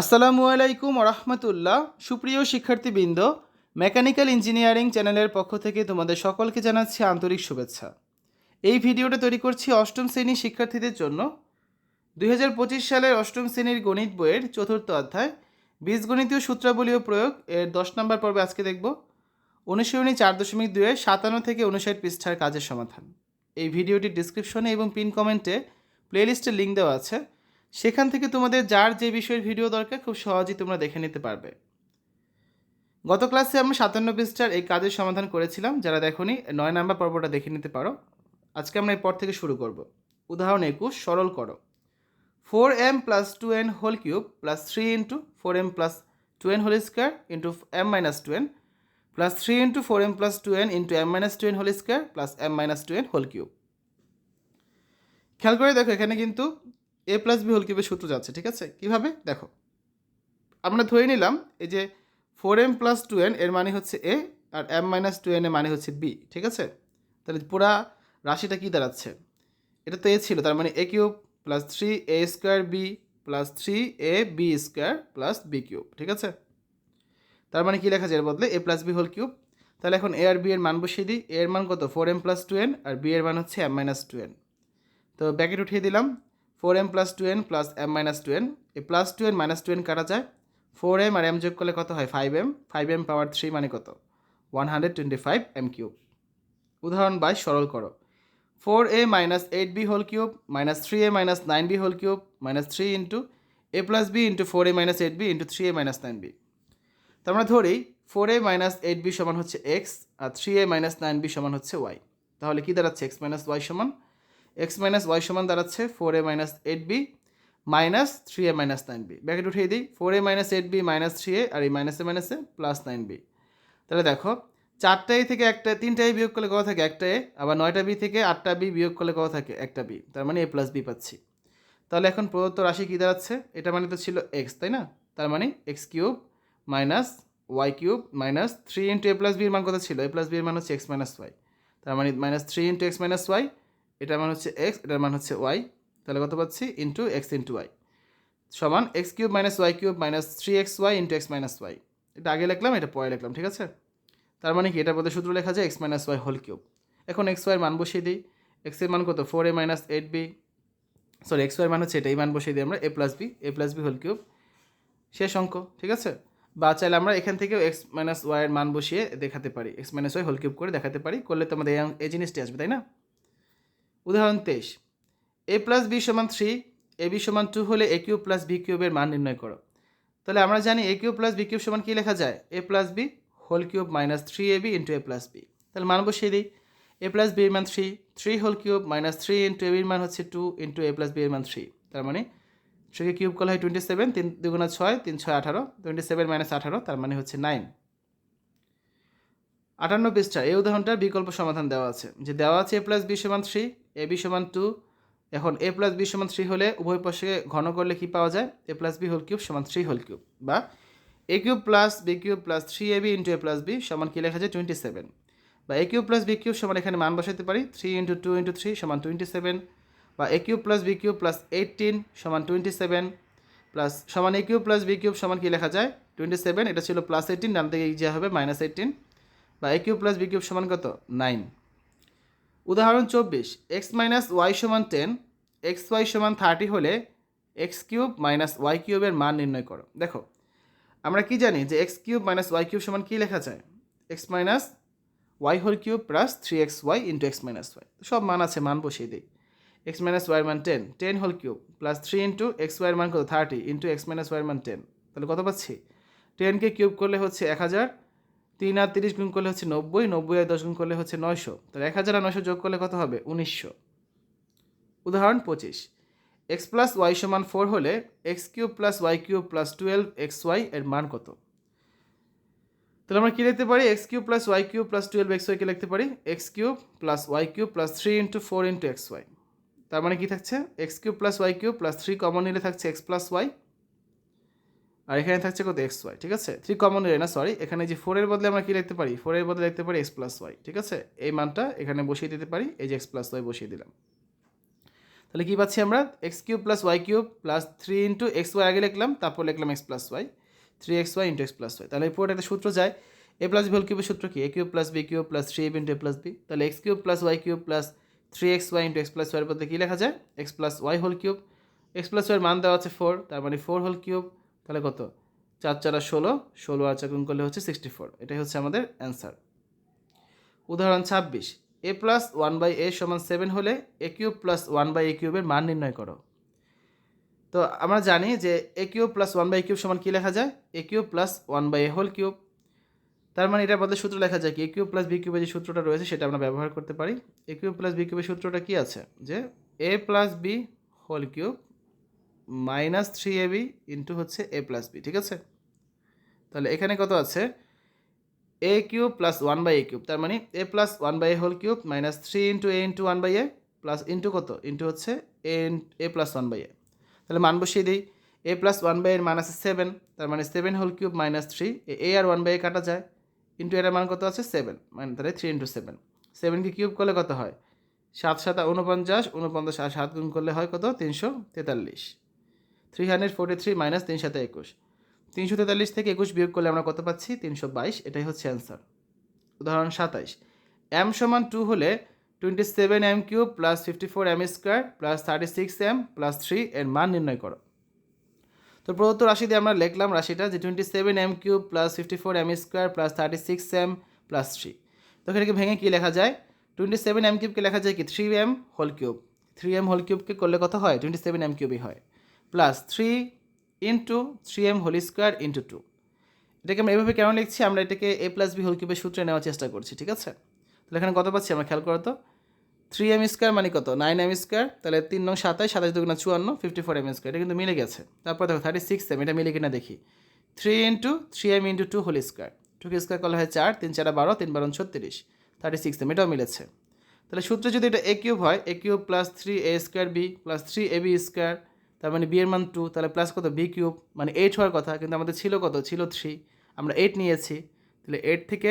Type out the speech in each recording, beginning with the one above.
আসসালামু আলাইকুম রহমতুল্লাহ সুপ্রিয় শিক্ষার্থীবৃন্দ, মেকানিক্যাল ইঞ্জিনিয়ারিং চ্যানেলের পক্ষ থেকে তোমাদের সকলকে জানাচ্ছি আন্তরিক শুভেচ্ছা। এই ভিডিওটা তৈরি করছি অষ্টম শ্রেণির শিক্ষার্থীদের জন্য। দুই হাজার পঁচিশ সালের অষ্টম শ্রেণির গণিত বইয়ের চতুর্থ অধ্যায়, বীজগণিতীয় সূত্রাবলী ও প্রয়োগ এর দশ নম্বর পর্বে আজকে দেখব। অনুশীলনী চার দশমিক দুয়ে সাতান্ন থেকে উনষাট পৃষ্ঠার কাজের সমাধান। এই ভিডিওটির ডিসক্রিপশনে এবং পিন কমেন্টে প্লেলিস্টের লিঙ্ক দেওয়া আছে। সেখান থেকে তোমাদের যার যে বিষয়ের ভিডিও দরকার খুব সহজেই তোমরা দেখে নিতে পারবে। গত ক্লাসে আমরা সাতান্ন পৃষ্ঠার এই কাজের সমাধান করেছিলাম, যারা দেখোনি, নয় নাম্বার পর্বটা দেখে নিতে পারো। আজকে আমরা এরপর থেকে শুরু করব। উদাহরণ একুশ, সরল করো। Four M plus two N whole cube plus three into four M plus two N whole square into M minus two N plus three into four M plus two N into M minus two N whole square plus M minus two N whole cube. খেয়াল করে দেখো, এখানে কিন্তু এ plus B whole কিউবের সূত্র যাচ্ছে, ঠিক আছে? কীভাবে? দেখো। আমরা ধরে নিলাম এই যে four M plus two N এর মানে হচ্ছে এ আর এম মাইনাস টু এন এর মানে হচ্ছে বি ঠিক আছে? তাহলে পুরা রাশিটা কী দাঁড়াচ্ছে? এটা তো এ ছিল, তার মানে A cube plus three A square B plus three A B square plus B cube ঠিক আছে? তার মানে কী লেখা যায় এর বদলে? A plus B whole cube তাহলে এখন এ আর বি এর মান বসিয়ে দিই। এর মান কত? Four M plus two N আর বি এর মান হচ্ছে এম মাইনাস টু এন তো ব্যাকেট উঠিয়ে দিলাম। Four M plus two N plus M minus two N এই plus two N minus two N কাটা যায়। ফোর এম আর এম যোগ করলে কত হয়? Five M five M power three মানে কত? One hundred twenty five M cube উদাহরণ বাই সরল করো। Four A minus eight B whole cube minus three A minus nine B whole cube minus three into A plus B into four A minus eight B into three A minus nine B তো আমরা ধরি four A minus eight B সমান হচ্ছে x R three A minus nine B সমান হচ্ছে Y তাহলে কী দাঁড়াচ্ছে? এক্স মাইনাস ওয়াই সমান এক্স মাইনাস ওয়াই সমান দাঁড়াচ্ছে four A minus eight B minus three A minus nine B. Bracket উঠিয়ে দিই, four A minus eight B minus three A আর এই মাইনাসে মাইনাসে প্লাস নাইন বি। তাহলে দেখো চারটা এ থেকে একটা তিনটা এ বিয়োগ করলে কত থাকে? একটা এ, আবার নয়টা বি থেকে আটটা বি বিয়োগ করলে কত থাকে? একটা বি। তার মানে এ প্লাস বি পাচ্ছি। তাহলে এখন প্রদত্ত রাশি কী দাঁড়াচ্ছে? এটা মানে তো ছিল এক্স, তাই না? তার মানে X cube minus Y cube minus three into A plus বির মান কত ছিল? এ প্লাস বির মান হচ্ছে এক্স মাইনাস ওয়াই। তার মানে minus three into X minus Y এটার মান হচ্ছে এক্স এটার মান হচ্ছে ওয়াই তাহলে কত পাচ্ছি? ইন্টু এক্স ইন্টু ওয়াই সমান X cube minus Y cube minus three X Y into X minus Y এটা আগে লিখলাম, এটা পরে লিখলাম, ঠিক আছে? তার মানে কি? এটার মধ্যে সূত্র লেখা যায় X minus Y whole cube. এখন এক্স ওয়াইয়ের মান বসিয়ে দিই। এক্সের মান কত? Four A minus eight B sorry X ওয়াইয়ের মান হচ্ছে এটা মান বসিয়ে দিই আমরা A plus B A plus B whole cube. শেষ অঙ্ক, ঠিক আছে? বা চাইলে আমরা এখান থেকেও এক্স মাইনাস ওয়াইয়ের মান বসিয়ে দেখাতে পারি। X minus Y whole cube করে দেখাতে পারি, করলে তো আমাদের এই জিনিসটি আসবে, তাই না? উদাহরণ তেইশ। এ প্লাস বি সমান থ্রি এ বি সমান টু হলে এ কিউব প্লাস বি কিউবের মান নির্ণয় করো। তাহলে আমরা জানি A cube plus B cube সমান কী লেখা যায়? A plus B whole cube minus three A B into A plus B তাহলে মান বসিয়ে দিই। এ প্লাস বির মান three three whole cube minus three into A বির মান হচ্ছে two into A plus B এর মান থ্রি তার মানে থ্রিকে কিউব করলে হয় টোয়েন্টি সেভেন তিন দুগুণা ছয়, তিন ছয় আঠারো টোয়েন্টি সেভেন মাইনাস আঠারো, তার মানে হচ্ছে নাইন আটান্ন পৃষ্ঠা, এই উদাহরণটার বিকল্প সমাধান দেওয়া আছে, যে দেওয়া আছে এ প্লাস বি সমান থ্রি, এ বি সমান টু, এখন এ প্লাস বি সমান থ্রি হলে উভয় পাশে ঘন করলে কি পাওয়া যায়? A plus B whole cube সমান থ্রি হোল কিউব, বা A cube plus B cube plus three A B into A plus B সমান কি লেখা যায়? টোয়েন্টি সেভেন, বা A cube plus B cube সমান এখানে মান বসাতে পারি, three into two into three সমান টোয়েন্টি সেভেন, বা A cube plus B cube plus eighteen সমান টোয়েন্টি সেভেন, প্লাস সমান A cube plus B cube সমান কি লেখা যায়? টোয়েন্টি সেভেন, এটা ছিল প্লাস এইটিন ডান থেকে যা হবে মাইনাস এইটিন বা A cube plus B cube সমান কত? নাইন। উদাহরণ চব্বিশ এক্স মাইনাস ওয়াই সমান টেন এক্স ওয়াই সমান থার্টি হলে এক্স কিউব মাইনাস ওয়াই কিউবের মান নির্ণয় করো। দেখো, আমরা কি জানি যে X cube minus Y cube সমান কী লেখা যায়? X minus Y whole cube plus three X Y into X minus Y সব মান আছে, মান বসিয়ে দিই। এক্স মাইনাস ওয়াইয়ের মান ten ten whole cube plus three into X ওয়াইয়ের মান কত? থার্টি ইন্টু এক্স মাইনাস ওয়াইয়ের মান টেন তাহলে কত পাচ্ছি? টেনকে কিউব করলে হচ্ছে এক হাজার তিন আর তিরিশ গুণ করলে হচ্ছে নব্বই নব্বই আর দশ গুণ করলে হচ্ছে নয়শো। তাহলে এক হাজার আর নয়শো যোগ করলে কত হবে? উনিশশো। উদাহরণ পঁচিশ। এক্স প্লাস ওয়াই সমান ফোর হলে X cube plus Y cube plus twelve X Y এর মান কত? তাহলে আমরা কী লিখতে পারি? X cube plus Y cube plus twelve X ওয়াইকে লিখতে পারি? X cube plus Y cube plus three into four into X Y তার মানে কী থাকছে? X cube plus Y cube plus three common নিলে থাকছে এক্স প্লাস ওয়াই আর এখানে থাকছে কত? এক্স ওয়াই ঠিক আছে? থ্রি কমন নিলে না সরি এখানে যে ফোরের বদলে আমরা কী লিখতে পারি? ফোরের বদলে লিখতে পারি এক্স প্লাস ওয়াই ঠিক আছে? এই মানটা এখানে বসিয়ে দিতে পারি, এই যে এক্স প্লাস ওয়াই বসিয়ে দিলাম। তাহলে কী পাচ্ছি আমরা? X cube plus Y cube plus three into X Y আগে লিখলাম, তারপর লিখলাম X plus Y three X Y into X plus Y তাহলে এই পুরোটা একটা সূত্র যায়। এ প্লাস বি হোল কিউবের সূত্র কি? A cube plus B cube plus three into A plus B তাহলে X cube plus Y cube plus three X Y into X plus ওয়াইয়ের মধ্যে কী লেখা যায়? X plus Y whole cube X plus ওয়াইয়ের মান দেওয়া আছে ফোর তার মানে ফোর হোল কিউব তাহলে কত? চার চার ষোলো ষোলো আর গুণ করলে হচ্ছে সিক্সটি ফোর এটাই হচ্ছে আমাদের অ্যান্সার উদাহরণ ছাব্বিশ। A plus one by A সমান সেভেন হলে A cube plus one by A কিউবের মান নির্ণয় করো। তো আমরা জানি যে A cube plus one by cube সমান কী লেখা যায়? A cube plus one by A whole cube তার মানে এটার বদলে সূত্র লেখা যায় কি? এ কিউব প্লাস বি কিউবের যে সূত্রটা রয়েছে সেটা আমরা ব্যবহার করতে পারি। এ কিউব প্লাস বি কিউবের সূত্রটা কী আছে? যে A plus B whole cube minus three A B into হচ্ছে এ প্লাস বি, ঠিক আছে? তাহলে এখানে কত আছে? A cube plus one by A cube, তার মানে A plus one by A whole cube minus three into A into one by A plus into কত? ইন্টু হচ্ছে A A plus one by A. তাহলে মান বসিয়ে দিই। এ plus one by এর মান আছে সেভেন, তার মানে seven whole cube minus three, A R one by এ কাটা যায়। ইন্টু এর মান কত আছে? সেভেন মানে তাহলে থ্রি ইন্টু সেভেন। সেভেনকে কিউব করলে কত হয়? সাত সাত উনপঞ্চাশ উনপঞ্চাশ আর সাত গুণ করলে হয় কত? তিনশো তেতাল্লিশ। Three hundred forty three minus তিন একুশ তিনশো তেতাল্লিশ থেকে একুশ বিয়োগ করলে আমরা কত পাচ্ছি? তিনশো বাইশ, এটাই হচ্ছে অ্যান্সার উদাহরণ সাতাইশ। এম সমান টু হলে twenty seven M cube plus fifty four M square plus thirty six M plus three এর মান নির্ণয় করো। তো প্রদত্ত রাশি দিয়ে আমরা লিখলাম রাশিটা যে twenty seven M cube plus fifty four M square plus thirty six M plus three তো এখানে ভেঙে কী লেখা যায়? টোয়েন্টি সেভেন এম কিউবকে লেখা যায় কি? Three M whole cube three M whole কিউবকে করলে কত হয়? টোয়েন্টি সেভেন এম কিউবই হয়। Plus three into three M whole square into two এটাকে আমরা এভাবে কেন লিখছি? আমরা এটাকে এ প্লাস বি হোল কিউবের সূত্রে নেওয়ার চেষ্টা করছি, ঠিক আছে? তাহলে এখানে কত পাচ্ছি আমরা? খেয়াল করো তো। থ্রি এম স্কোয়ার মানে কত? নাইন এম স্কোয়ার তাহলে তিন নং সাতাশ সাতাশ দুগুণা চুয়ান্ন ফিফটি ফোর এম স্কোয়ার এটা কিন্তু মিলে গেছে। তারপর দেখো থার্টি সিক্স এম এটা মিলে কিনা দেখি। Three into three M into two whole square two square করলে হয় চার, তিন চারা বারো, তিন বারো ছত্রিশ থার্টি সিক্স এম এটাও মিলেছে। তাহলে সূত্রে যদি এটা এ কিউব হয় A cube plus three A square B plus three A B square তার মানে বি এর মান টু তাহলে প্লাস কত? বি কিউব মানে এইট হওয়ার কথা, কিন্তু আমাদের ছিল কত? ছিল থ্রি আমরা এইট নিয়েছি, তাহলে এইট থেকে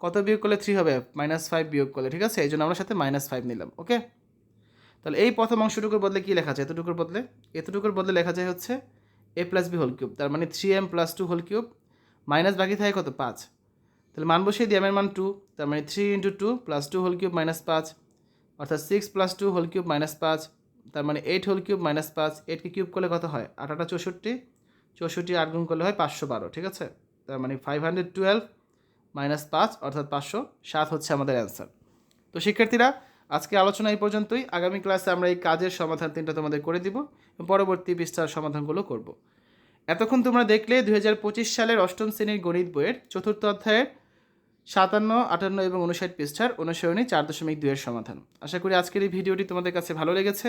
কত বিয়োগ করলে থ্রি হবে? মাইনাস ফাইভ বিয়োগ করলে, ঠিক আছে? এই জন্য আমরা সাথে মাইনাস ফাইভ নিলাম ওকে তাহলে এই প্রথম অংশটুকুর বদলে কী লেখা যায়? এতটুকুর বদলে এতটুকুর বদলে লেখা যায় হচ্ছে A plus B whole cube তার মানে three M plus two whole cube minus বাকি থাকে কত? পাঁচ। তাহলে মান বসিয়ে দিই এমের মান টু তার মানে three into two plus two whole cube minus পাঁচ, অর্থাৎ six plus two whole cube minus পাঁচ তার মানে এইট হোল কিউব মাইনাস পাঁচ এইটকে কিউব করলে কত হয়? আটাটা চৌষট্টি চৌষট্টি আট গুণ করলে হয় পাঁচশো বারো, ঠিক আছে? তার মানে ফাইভ হান্ড্রেড টুয়েলভ মাইনাস পাঁচ, অর্থাৎ পাঁচশো সাত হচ্ছে আমাদের অ্যান্সার তো শিক্ষার্থীরা, আজকে আলোচনা এই পর্যন্তই। আগামী ক্লাসে আমরা এই কাজের সমাধান তিনটা তোমাদের করে দিব পরবর্তী পৃষ্ঠার সমাধানগুলো করব। এতক্ষণ তোমরা দেখলে দুই হাজার পঁচিশ সালের অষ্টম শ্রেণির গণিত বইয়ের চতুর্থ অধ্যায়ের সাতান্ন, আটান্ন এবং উনষাট পৃষ্ঠার অনুসরণী চার দশমিক দুইয়ের সমাধান। আশা করি আজকের এই ভিডিওটি তোমাদের কাছে ভালো লেগেছে।